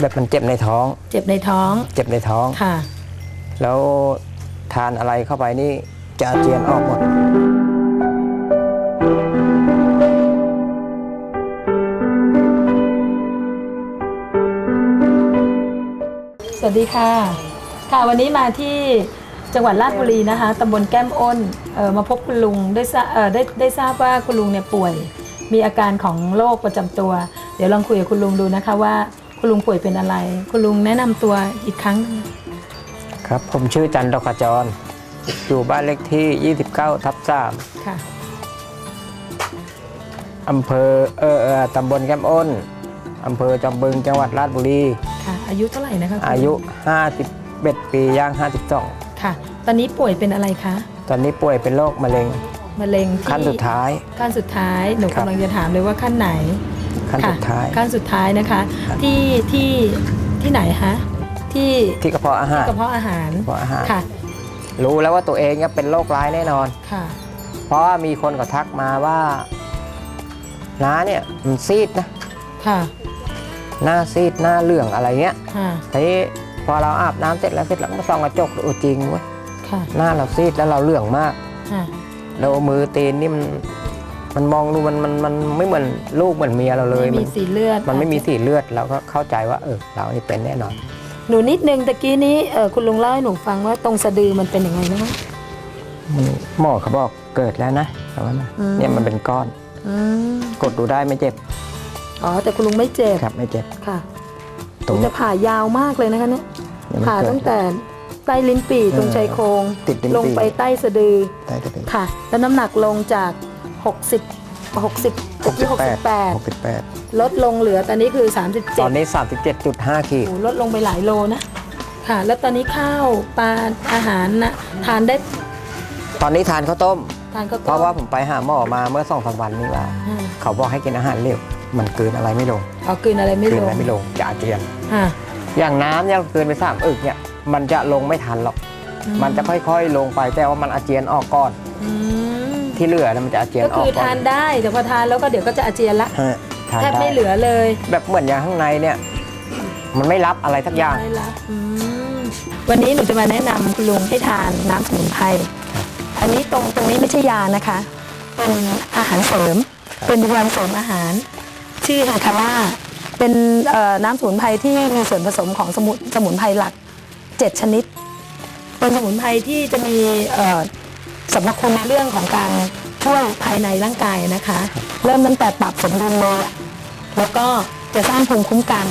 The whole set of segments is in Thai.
แบบมันเจ็บในท้อง เจ็บในท้องเจ็บในท้อง ค่ะ แล้วทานอะไรเข้าไปนี่จะอาเจียนออกหมด สวัสดีค่ะ ค่ะวันนี้มาที่จังหวัดราชบุรีนะคะตำบลแก้มอ้นเอ่อมาพบคุณลุงได้ทราบเอ่อได้ได้ทราบว่าคุณลุงเนี่ยป่วย มีอาการของโรคประจำตัว เดี๋ยวลองคุยกับคุณลุงดูนะคะว่า คุณลุงป่วยเป็นอะไร คุณลุงแนะนำตัวอีกครั้งหนึ่งครับ ผมชื่อจันทร์ดอกขจร อยู่บ้านเลขที่ 29 ทับค่ะ3อำเภอเออเออตำบลแก้มอ้นอำเภอจอมบึงจังหวัดราชบุรีค่ะอายุเท่าไหร่นะคะคุณลุงอายุ 51 ปีย่าง 52 ค่ะ ตอนนี้ป่วยเป็นอะไรคะ ตอนนี้ป่วยเป็นโรคมะเร็งมะเร็งที่ขั้นสุดท้าย ขั้นสุดท้ายหนูครับกำลังจะถามเลยว่าขั้นไหน ขั้นค่ะสุดท้ายขั้นสุดท้ายนะคะครับที่ที่ที่ไหนคะที่ที่กระเพาะอาหารกระเพาะอาหารกระเพาะอาหารค่ะ รู้แล้วว่าตัวเองเนี่ยเป็นโรคร้ายแน่นอนค่ะ เพราะว่ามีคนก็ทักมาว่าน้าเนี่ยมันซีดนะค่ะ หน้าซีดหน้าเหลืองอะไรเงี้ยค่ะทีนี้พอเราอาบน้ำเสร็จแล้วเสร็จแล้วก็มาส่องกระจกดูเออจริงเว้ยค่ะหน้าเราซีดแล้วเราเหลืองมากค่ะแล้วมือตีนนี่มัน มันมองดูมันมันมันไม่เหมือนลูกเหมือนเมียเราเลยไม่มัมีนสีเลือด มันไม่มีสีเลือดเราก็เข้าใจว่าเออเรานี่เป็นแน่นอน หนูนิดนึงตะกี้นี้เออคุณลุงเล่าให้หนูฟังว่าตรงสะดือมันเป็นยังไงนะคะมันหมอเขาบอกเกิดแล้วนะแต่ว่านะอืมเนี่ยมันเป็นก้อนอืมกดดูได้ไม่เจ็บอ๋อแต่คุณลุงไม่เจ็บครับไม่เจ็บค่ะตรงจะเนี้ยผ่ายาวมากเลยนะคะเนี่ยเนี่ยมันผ่าเกิด ตั้งแต่ใต้ลิ้นปี่ตรงชายโครงติดลิ้นลงปี่ไปใต้สะดือ ได้ได้ได้ค่ะ แล้วน้ำหนักลงจาก 60 60ตะกี้68 68 ลดลงเหลือตอนนี้คือ 37 ตอนนี้ 37.5 ขีดโอ้โหลดลงไปหลายโลนะ ค่ะ แล้วตอนนี้ข้าวปลาอาหารนะทานได้ตอนนี้ทานข้าวต้ม ทานก็เพราะว่าผมไปหาหมอมาเมื่อสองสามวันนี้ว่า อ่าเขาบอกให้กินอาหารเร็วมันกลืนอะไรไม่ลงเอากลืนอะไรไม่กลืนลอะไรงไม่ลงจะอาเจียนค่ะอย่างน้ำเนี่ยเรากลืนไปสามอึกเนี่ยมันจะลงไม่ทันหรอก อืมันจะค่อยๆ ลงไปแต่ว่ามันอาเจียนออกก่อน อืม ที่เหลือเนี่ยมันจะอาเจียนก็ออกคือก่อทานนได้แต่พอทานแล้วก็เดี๋ยวก็จะอาเจียนละฮะทานแทบได้ไม่เหลือเลยแบบเหมือนอย่างข้างในเนี่ย มันไม่รับอะไรทักอย่างไม่ละอืมวันนี้หนูจะมาแนะนำคุณลุงให้ทานน้ำสมุนไพรอันนี้ตรงตรงนี้ไม่ใช่ยานะคะ เป็นอาหารเสริม เป็นอุปกรณ์เสริมอาหาร ชื่อฮาคาร่าเป็นเอ่อน้ำสมุนไพรที่มีส่วนผสมของสมุนสมุนไพรหลัก 7 ชนิด เป็นสมุนไพรที่จะมีเอ่อ สรรพคุณในเรื่องของการช่วยภายในร่างกายนะคะ เริ่มตั้งแต่ปรับสมดุลเลยแล้วก็จะสร้างภูมิคุ้มกัน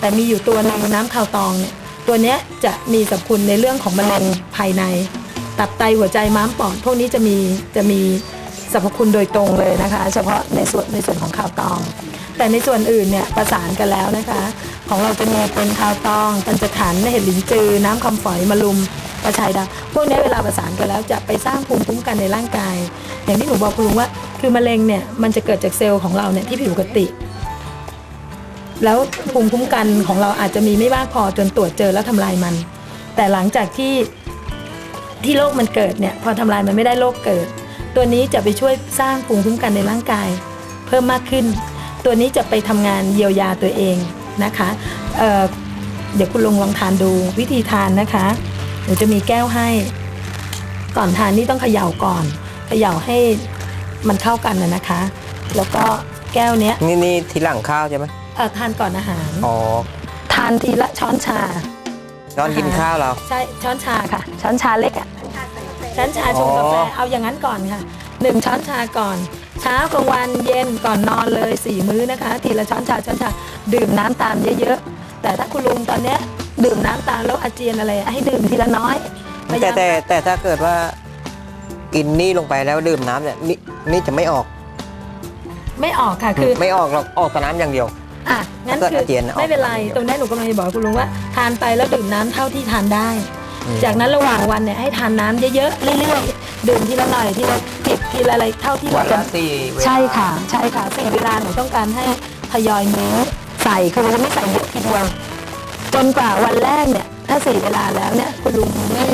แต่มีอยู่ตัวในงน้ำคาวตองเนี่ยตัวเนี้ยจะมีสรรพคุณในเรื่องของมะเร็งภายใน ตับไตหัวใจม้ามปอดพวกนี้จะมีจะมีสรรพคุณโดยตรงเลยนะคะ เฉพาะในส่วนในส่วนของข่าวตอง แต่ในส่วนอื่นเนี่ยประสานกันแล้วนะคะ ของเราจะมีเป็นข่าวตอง ปัญจขันธ์เห็ดหลินจือ น้ำคำฝอยมะลุม กระชายดำพวกนี้เวลาประสานกันแล้วจะไปสร้างภูมิคุ้มกันในร่างกาย อย่างที่หนูบอกคุณลุงว่าคือมะเร็งเนี่ยมันจะเกิดจากเซลล์ของเราเนี่ยที่ผิวปกติ แล้วภูมิคุ้มกันของเราอาจจะมีไม่มากพอจนตรวจเจอแล้วทำลายมัน แต่หลังจากที่ที่โรคมันเกิดเนี่ยพอทำลายมันไม่ได้โรคเกิด ตัวนี้จะไปช่วยสร้างภูมิคุ้มกันในร่างกาย เพิ่มมากขึ้น ตัวนี้จะไปทำงานเยียวยาตัวเองนะคะเเดี๋ยวคุณลุงลองทานดูวิธีทานนะคะ หนูจะมีแก้วให้ ก่อนทานนี่ต้องเขย่าก่อน เขย่าให้มันเข้ากันนะนะคะ แล้วก็แก้วเนี้ยนี่นี่ทีหลังข้าวใช่ไหมเอ่อทานก่อนอาหาร อ๋อ ทานทีละช้อนชา ตอนกินข้าวเรา ใช่ช้อนชาค่ะ ช้อนชาเล็กอะช้อนชาชงกาแฟอ๋อเอาอย่างนั้นก่อนค่ะหนึ่งช้อนชาก่อน เช้ากลางวันเย็นก่อนนอนเลยสี่มื้อนะคะ ทีละช้อนชาช้อนชา ดื่มน้ำตามเยอะๆแต่ถ้าคุณลุงตอนเนี้ย ดื่มน้ำตามแล้วอาเจียนอะไรให้ดื่มทีละน้อยพยาแต่ยามแต่แต่ถ้าเกิดว่ากินนี่ลงไปแล้วดื่มน้ำเนี่ยนี่นี่จะไม่ออก ไม่ออกค่ะคือไม่ออกหรอกออกแต่น้ำอย่างเดียวอะงั้นถ้าเกิดคืออาเจียนออกไม่เป็นไรอย่างเดียวตรงนี้หนูกำลังจะบอกคุณลุงว่าทานไปแล้วดื่มน้ำเท่าที่ทานได้อืมจากนั้นระหว่างวันเนี่ยให้ทานน้ำเยอะๆเรื่อยๆดื่มทีละหน่อยทีละจิบทีละอะไรเท่าที่วัเรานจะละสี่เวลาใช่ค่ะ ใช่ค่ะสี่เวลาหนูต้องการให้ทยอยมื้อใส่คือเราจะไม่ใส่เยอะทีเดียว จนกว่าวันแรกเนี่ย ถ้าสี่เวลาแล้วเนี่ย คุณลุงไม่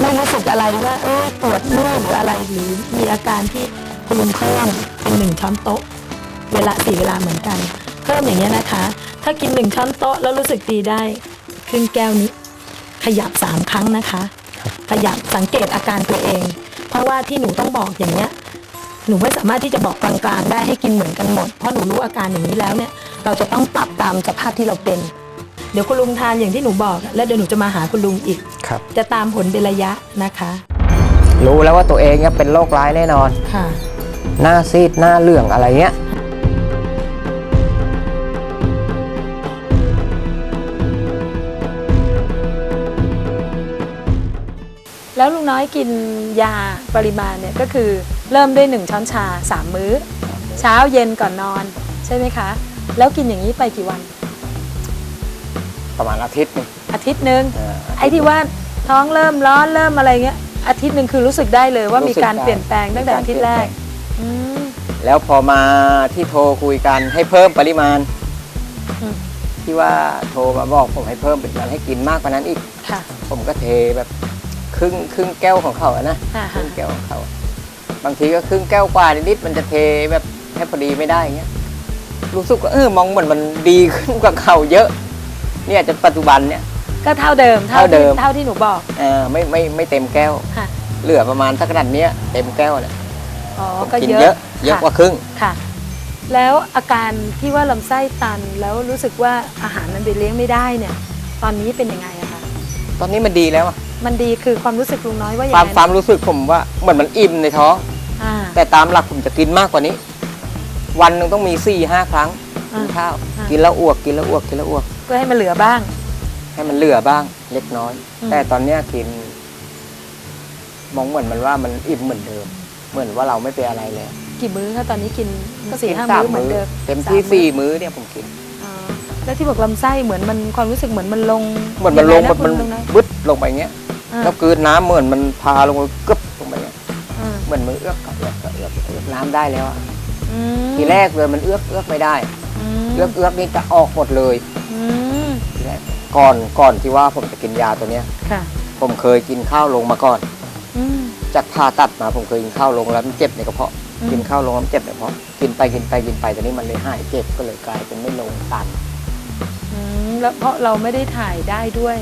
ไม่รู้สึกอะไรว่าเออปวดเมื่อยหรืออะไรหรือมีอาการที่คุณลุงเพิ่มเป็นหนึ่งช้อนโต๊ะ เวลาสี่เวลาเหมือนกันค่พิ่มอย่างเงี้ยนะคะ ถ้ากินหนึ่งช้อนโต๊ะแล้วรู้สึกดีได้ครึ่งแก้วนี้ ขยับสามครั้งนะคะ ขยับสังเกตอาการตัวเอง เพราะว่าที่หนูต้องบอกอย่างเนี้ยหนูไม่สามารถที่จะบอกกลางๆได้ให้กินเหมือนกันหมด เพราะหนูรู้อาการอย่างนี้แล้วเนี่ย เราจะต้องปรับตามสภาพที่เราเป็น เดี๋ยวคุณลุงทานอย่างที่หนูบอก แล้วเดี๋ยวหนูจะมาหาคุณลุงอีก ครับ จะตามผลเป็นระยะนะคะ รู้แล้วว่าตัวเองเนี่ยเป็นโรคร้ายแน่นอน ค่ะ หน้าซีดหน้าเหลืองอะไรเงี้ย แล้วลุงน้อยกินยาปริมาณเนี่ยก็คือเริ่มด้วย 1 ช้อนชา 3 มื้อ เช้าเย็นก่อนนอน ใช่ไหมคะ แล้วกินอย่างนี้ไปกี่วัน ประมาณอาทิตย์หนึงอาทิตย์หนึ่งเออไอ้ที่ว่าท้องเริ่มร้อนเริ่มอะไรเงี้ยอาทิตย์หนึ่งคือรู้สึกได้เลยว่ารู้มีสึกการได้เปลี่ยนแปลงตั้งแต่มีการอาทิตย์แรกเปลี่ยนแปลงอืม แล้วพอมาที่โทรคุยกันให้เพิ่มปริมาณ อืม ที่ว่าโทรมาบอกผมให้เพิ่มปริมาณให้กินมากกว่านั้นอีก ค่ะ ผมก็เทแบบครึ่งครึ่งแก้วของเขาอะนะอ่าครึ่ฮะงแก้วของเขา บางทีก็ครึ่งแก้วกว่านิดๆมันจะเทแบบให้พอดีไม่ได้อย่างเงี้ยรู้สึกว่าเออมองเหมือนมันดีขึ้นกว่าเขาเยอะ เนี่ยจนปัจจุบันเนี่ย ก็เท่าเดิมเท่าเดิม ที่เท่าที่หนูบอกเออไม่ไม่ไม่เต็มแก้ว ค่ะเหลือประมาณสักขนาดเนี้ยเต็มแก้วเนี่ยอ๋อผมก็กินเยเยอะอะเยอะค่ะกว่าครึ่ง ค่ะ แล้วอาการที่ว่าลำไส้ตันแล้วรู้สึกว่าอาหารมันไปเลี้ยงไม่ได้เนี่ย ตอนนี้เป็นยังไงอะคะตอนนี้มันดีแล้วอะมันดีคือความรู้สึกลุงน้อยว่าอย่าคงวามไรความรู้สึกผมว่าเหมือนมันอิ่มในท้อง อ่า แต่ตามหลักผมจะกินมากกว่านี้ วันหนึ่งต้องมี4ี่ห้าครั้งกินอ่าข้าว อ่ากิ กินแล้วอ้วกกินแล้วอ้วกกินแล้วอ้วกเพื่อให้มันเหลือบ้าง ให้มันเหลือบ้าง เล็กน้อย อืม แต่ตอนเนี้ยกิน มองเหมือนมันว่ามันอิ่มเหมือนเดิม เหมือนว่าเราไม่เป็นอะไรแล้วกี่มื้อคะตอนนี้กินก็สี่กินห้าสมื้อเหมือนเดิมเต็มที่สาสี่มื้อเนี่ยผมกินอ๋อแล้วที่บอกลำไส้เหมือนมันความรู้สึกเหมือนมันลงเหมือนมันลงยัมันไะมันคุณลุงน้อยบึดลงไปอย่างเงี้ยอ่าแล้วกลืนน้ำเหมือนมันพาลงไปกึบลงไปเงี้ยอ่าเหมือนมือเอื้อกกับเอื้อกกับเอื้อกเอื้อกน้ำได้แล้วอะอืมทีแรกเลยมันเอื้อกเอื้อกไม่ได้อืมเอื้อกเอื้อกนี่จะออกหมดเลยอืมทีแร กก่อนก่อนที่ว่าผมจะกินยาตัวเนี้ย ค่ะผมเคยกินข้าวลงมาก่อน อืม จากผ่าตัดมาผมเคยกินข้าวลงแล้วมันเจ็บในกระเพาะ อืม กินข้าวลงแล้วมันเจ็บในกระเพาะกินไปกินไปกินไปตอนนี้มันเลยหายเจ็บก็เลยกลายเป็นไม่ลงตัน อืมแล้วเพราะเราไม่ได้ถ่ายได้ด้วย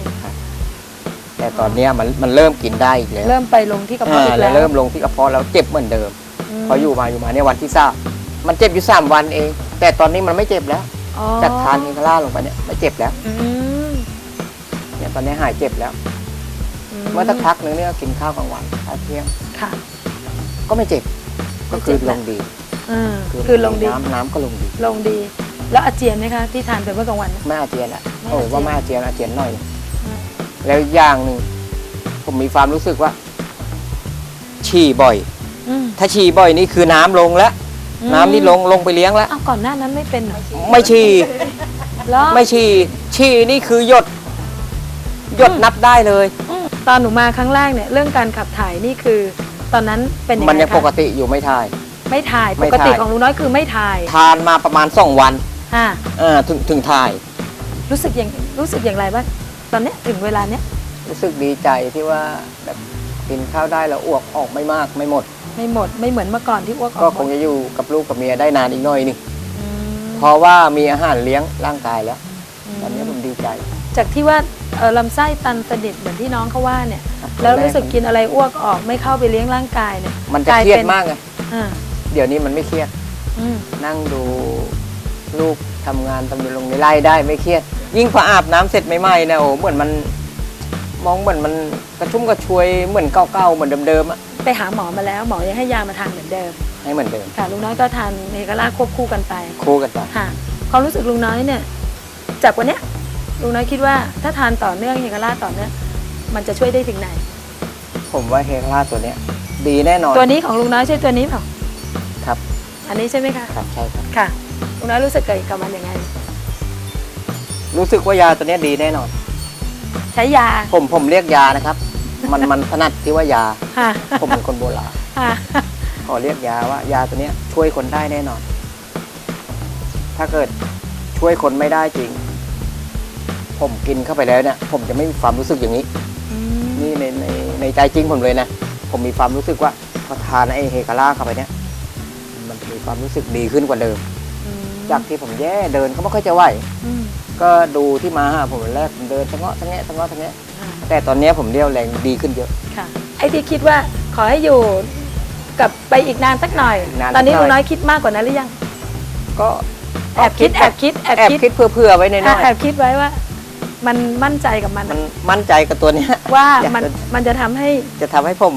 แต่ตอนเนี้ยมันมันเริ่มกินได้อีกแล้วเริ่มไปลงที่กระเพาะอ่าอีกแล้แล้ววเริ่มลงที่กระเพาะแล้วเจ็บเหมือนเดิม มพออยู่มาอยู่มาเนี่ยวันที่สามมันเจ็บอยู่สามวันเอง แต่ตอนนี้มันไม่เจ็บแล้ว อ๋อจากทานอินทาร่าลงไปเนี่ยไม่เจ็บแล้ว อืมเนี่ย ตอนนี้หายเจ็บแล้ว เมื่อสักพักหนึ่งเนี่ยกินข้าวกลางวันข้าวเที่ยงค่ะ ก็ไม่เจ็บไม่ก็เจ็คืบอแล้ลวงดีอ่าคือลงดี น้ำน้ำก็ลงดี ลงดี แล้วอาเจียนไหมคะที่ทานไปเมื่อกลางวันน่ะไม่อาเจียนละไม่โอ้อาเจียนว่าไม่อาเจียนอาเจียนหน่อยอืมแล้วอีกอย่างหนึ่งผมมีความรู้สึกว่า ฉี่บ่อยอืมถ้าฉี่บ่อยนี่คือน้ำลงแล้วน้ำนี่ลงลงไปเลี้ยงแล้วอ้าวก่อนหน้านั้นไม่เป็นเหรอไม่ฉี่แล้วไม่ฉี่ฉี่นี่คือหยด หยดนับได้เลย ตอนหนูมาครั้งแรกเนี่ยเรื่องการขับถ่ายนี่คือ ตอนนั้นเป็นยังมันไงยังคะปกติอยู่ไม่ทาย ไม่ถ่ายไม่ปกติถ่ายของลุงน้อยคือไม่ถ่ายทานมาประมาณสองวันอ่าอ่าถึงถึงทาย รู้สึกอย่างรู้สึกอย่างไรบ้างตอนเนี้ยถึงเวลาเนี้ยรู้สึกดีใจที่ว่าแบบกินข้าวได้แล้วอ้วกออกไม่มากไม่หมด ไม่หมดไม่เหมือนเมื่อก่อนที่อ้วกอก็อกหคมงดจะอยู่กับลูกกับเมียได้นานอีกหน่อยหนึงอืมเพราะว่ามีอาหารเลี้ยงร่างกายแล้ว ตอนนี้ผมดีใจ จากที่ว่า เอ่อลำไส้ตันสนิทเหมือนที่น้องเขาว่าเนี่ยครับแล้วรู้สึกตอนแรกกินอะไรอ้วกออกไม่เข้าไปเลี้ยงร่างกายเนี่ยมันจะกลายเครียดเป็นมากไงอ่าเดี๋ยวนี้มันไม่เครียดอืมนั่งดูลูกทำงานตำรวจลงในไร่ได้ไม่เครียด ยิ่งพออาบน้ำเสร็จใหม่ๆนะโอ้เหมือนมันมองเหมือนมันกระชุ่มกระชวยเหมือนเก่าๆเหมือนเดิมๆอะไปหาหมอมาแล้วหมอยังให้ยามาทานเหมือนเดิมให้เหมือนเดิมค่ะลุงน้อยก็ทานเมกาล่าควบคู่กันไป คู่กันไป ค่ะความรู้สึกลุงน้อยเนี่ยจากวันเนี้ย ลุงน้อยคิดว่าถ้าทานต่อเนื่องเฮกาล่าต่อเนื่องมันจะช่วยได้ถึงไหน ผมว่าเฮกล่าตัวเนี้ยดีแน่นอนตัวนี้ของลุงน้อยใช่ตัวนี้เปล่าครับ อันนี้ใช่ไหมคะครับใช่ครับค่ะลุงน้อยรู้สึกกับมันยังไง รู้สึกว่ายาตัวเนี้ยดีแน่นอน ใช้ยาผมผมเรียกยานะครับ มันมันถนัดที่ว่ายา ค่ะผมเป็นคนโบราณค่ะขอเรียกยาว่ายาตัวเนี้ยช่วยคนได้แน่นอน ถ้าเกิดช่วยคนไม่ได้จริง ผมกินเข้าไปแล้วเนี่ยผมจะไม่มีความรู้สึกอย่างนี้อืมนี่ในในในใจจริงผมเลยนะ ผมมีความรู้สึกว่าพอทานไอเฮกาล่าเข้าไปเนี่ย มันมีความรู้สึกดีขึ้นกว่าเดิมอืมจากที่ผมแย่เดินก็ไม่ค่อยจะไหวอืมก็ดูที่มาหาผมวันแรกผมเดินทั้งเงาะทั้งแงะทั้งเงาะทั้งแงะอ่าแต่ตอนเนี้ยผมเรียวแรงดีขึ้นเยอะค่ะไอ้ที่คิดว่าขอให้อยู่กับไปอีกนานสักหน่อยนานสักตอนนี้หน่อยลุงน้อยคิดมากกว่านั้นหรือยัง ก็แอบคิดแอบคิดแอบแอบคิดคิดเพื่อๆไว้ในน้อยแอบคิดไว้ว่า มันมั่นใจกับมัน มันมั่นใจกับตัวเนี้ยว่าอยากมันจะมันจะทำให้จะทำให้ผม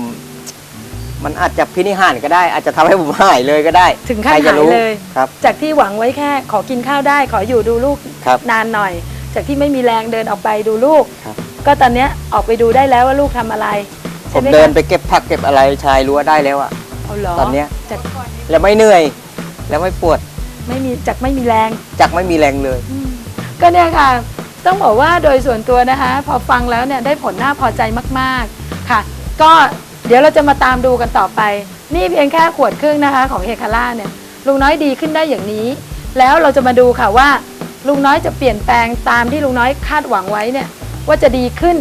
มันอาจจะพินิหารก็ได้ อาจจะทำให้ผมหายเลยก็ได้ ถึงขั้นใครจะหายรู้เลยครับ จากที่หวังไว้แค่ขอกินข้าวได้ ขออยู่ดูลูกครับนานหน่อย จากที่ไม่มีแรงเดินออกไปดูลูกครับก็ตอนเนี้ยออกไปดูได้แล้วว่าลูกทำอะไรผใช่มไหมเดินคะไปเก็บผักเก็บอะไรชายรั้วได้แล้วอะเอาเหรอตอนเนี้ยจากแล้วไม่เหนื่อย แล้วไม่ปวด ไม่มีจากไม่มีแรง จากไม่มีแรงเลย ก็เนี่ยค่ะ ต้องบอกว่าโดยส่วนตัวนะคะ พอฟังแล้วเนี่ยได้ผลน่าพอใจมากๆค่ะ ก็เดี๋ยวเราจะมาตามดูกันต่อไป นี่เพียงแค่ขวดครึ่งนะคะ ของเฮคาร่าเนี่ยลุงน้อยดีขึ้นได้อย่างนี้ แล้วเราจะมาดูค่ะว่า ลุงน้อยจะเปลี่ยนแปลงตามที่ลุงน้อยคาดหวังไว้เนี่ยว่าจะดีขึ้น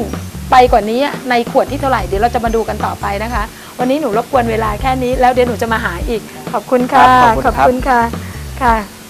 ไปกว่านี้ในขวดที่เท่าไหร่เดี๋ยวเราจะมาดูกันต่อไปนะคะ วันนี้หนูรบกวนเวลาแค่นี้ แล้วเดี๋ยวหนูจะมาหาอีก ขอบคุณค่ะครับขอบคุณครับค่ะค่ะ